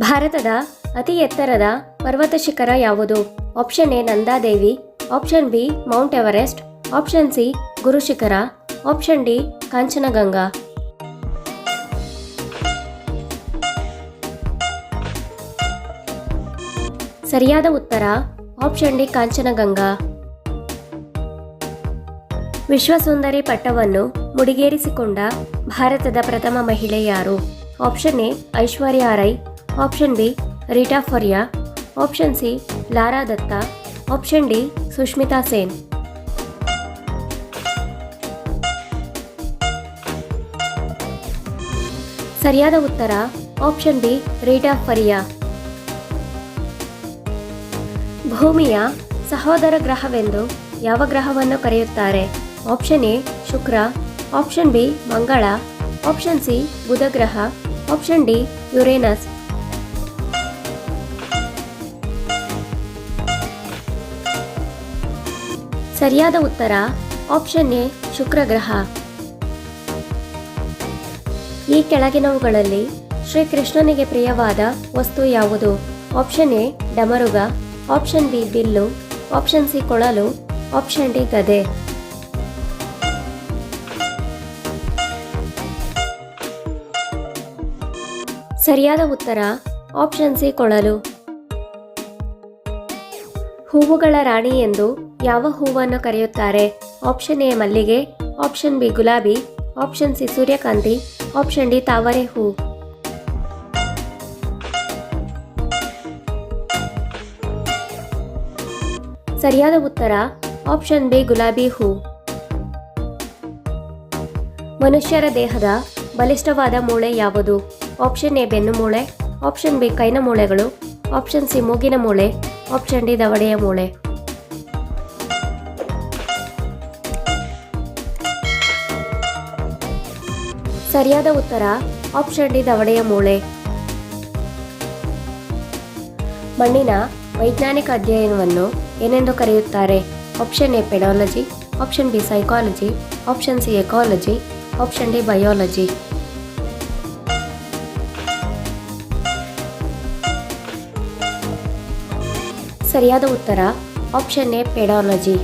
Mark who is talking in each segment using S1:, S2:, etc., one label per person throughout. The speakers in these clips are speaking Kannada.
S1: ಭಾರತದ ಅತಿ ಎತ್ತರದ ಪರ್ವತ ಶಿಖರ ಯಾವುದು? Option A, Nanda Devi. Option B, Mount Everest. Option C Guru Shikhar option D, Kanchenjunga. ಸರಿಯಾದ ಉತ್ತರ, ಆಪ್ಷನ್ ಡಿ, ಕಾಂಚನಗಂಗಾ. ವಿಶ್ವಸುಂದರಿ ಪಟ್ಟವನ್ನು ಮುಡಿಗೇರಿಸಿಕೊಂಡ ಭಾರತದ ಪ್ರಥಮ ಮಹಿಳೆ ಯಾರು? Option A, Aishwarya Rai. Option B Reita Faria option C Lara Dutta option D Sushmita Sen ಸರಿಯಾದ ಉತ್ತರ ಆಪ್ಷನ್ ಬಿ ರೀಟಾ ಫರಿಯಾ ಭೂಮಿಯ ಸಹೋದರ ಗ್ರಹವೆಂದು ಯಾವ ಗ್ರಹವನ್ನು ಕರೆಯುತ್ತಾರೆ? Option A Shukra. Option B Mangala. Option C Budha ಗ್ರಹ. ಆಪ್ಷನ್ ಡಿ ಯುರೇನಸ್ ಸರಿಯಾದ ಉತ್ತರ ಆಪ್ಷನ್ ಎ, ಶುಕ್ರಗ್ರಹ. ಈ ಕೆಳಗಿನವುಗಳಲ್ಲಿ ಶ್ರೀಕೃಷ್ಣನಿಗೆ ಪ್ರಿಯವಾದ ವಸ್ತು ಯಾವುದು? ಆಪ್ಷನ್ ಎ, ಡಮರುಗ ಆಪ್ಷನ್ ಬಿ, ಬಿಲ್ಲು ಆಪ್ಷನ್ ಸಿ, ಕೊಳಲು ಆಪ್ಷನ್ ಡಿ, ಗದೆ. ಸರಿಯಾದ ಉತ್ತರ ಆಪ್ಷನ್ ಸಿ, ಕೊಳಲು. ಹೂವುಗಳ ರಾಣಿ ಎಂದು ಯಾವ ಹೂವನ್ನು ಕರೆಯುತ್ತಾರೆ? ಆಪ್ಷನ್ ಎ ಮಲ್ಲಿಗೆ, ಆಪ್ಷನ್ ಬಿ ಗುಲಾಬಿ, ಆಪ್ಷನ್ ಸಿ ಸೂರ್ಯಕಾಂತಿ, ಆಪ್ಷನ್ ಡಿ ತಾವರೆ ಹೂ. ಸರಿಯಾದ ಉತ್ತರ, ಆಪ್ಷನ್ ಬಿ ಗುಲಾಬಿ ಹೂ. ಮನುಷ್ಯರ ದೇಹದ ಬಲಿಷ್ಠವಾದ ಮೂಳೆ ಯಾವುದು? ಆಪ್ಷನ್ ಎ ಬೆನ್ನು ಮೂಳೆ, ಆಪ್ಷನ್ ಬಿ ಕೈನ ಮೂಳೆಗಳು, ಆಪ್ಷನ್ ಸಿ ಮೂಗಿನ ಮೂಳೆ, ಆಪ್ಷನ್ ಡಿ ದವಡೆಯ ಮೂಳೆ. ಸರಿಯಾದ ಉತ್ತರ, ಆಪ್ಷನ್ ಡಿ ದವಡೆಯ ಮೂಳೆ. ಮಣ್ಣಿನ ವೈಜ್ಞಾನಿಕ ಅಧ್ಯಯನವನ್ನು ಏನೆಂದು ಕರೆಯುತ್ತಾರೆ? Option A pedology, option B psychology, option C ecology, option D biology. ಸರಿಯಾದ ಉತ್ತರ, ಆಪ್ಷನ್ ಎ ಪೆಡಾಲಜಿ.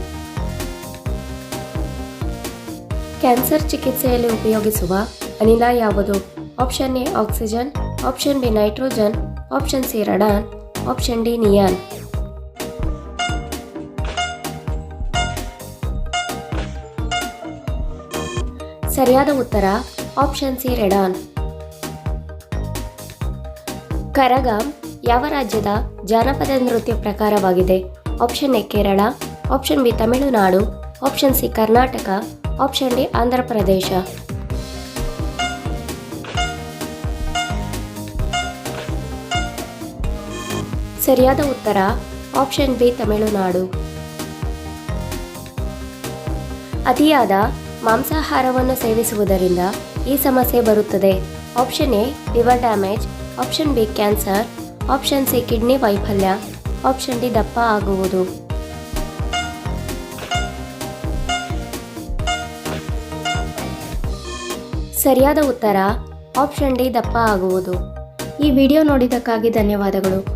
S1: ಕ್ಯಾನ್ಸರ್ ಚಿಕಿತ್ಸೆಯಲ್ಲಿ ಉಪಯೋಗಿಸುವ ಅನಿಲ ಯಾವುದು? Option A oxygen option B nitrogen option C radon option D neon ಸರಿಯಾದ ಉತ್ತರ ಆಪ್ಷನ್ ಸಿ ರೆಡಾನ್ ಕರಗಾಮ್ ಯಾವ ರಾಜ್ಯದ ಜಾನಪದ ನೃತ್ಯ ಪ್ರಕಾರವಾಗಿದೆ? Option A, Kerala option B, Tamil Nadu option C, Karnataka option D Andhra Pradesh ಸರಿಯಾದ ಉತ್ತರ ಆಪ್ಷನ್ ಬಿ ತಮಿಳುನಾಡು. ಅತಿಯಾದ ಮಾಂಸಾಹಾರವನ್ನು ಸೇವಿಸುವುದರಿಂದ ಈ ಸಮಸ್ಯೆ ಬರುತ್ತದೆ. Option A liver damage option B cancer option C kidney ವೈಫಲ್ಯ. ಆಪ್ಷನ್ ಡಿ ದಪ್ಪ ಆಗುವುದು. ಸರಿಯಾದ ಉತ್ತರ ಆಪ್ಷನ್ ಡಿ ದಪ್ಪ ಆಗುವುದು. ಈ ವಿಡಿಯೋ ನೋಡಿದ್ದಕ್ಕಾಗಿ ಧನ್ಯವಾದಗಳು.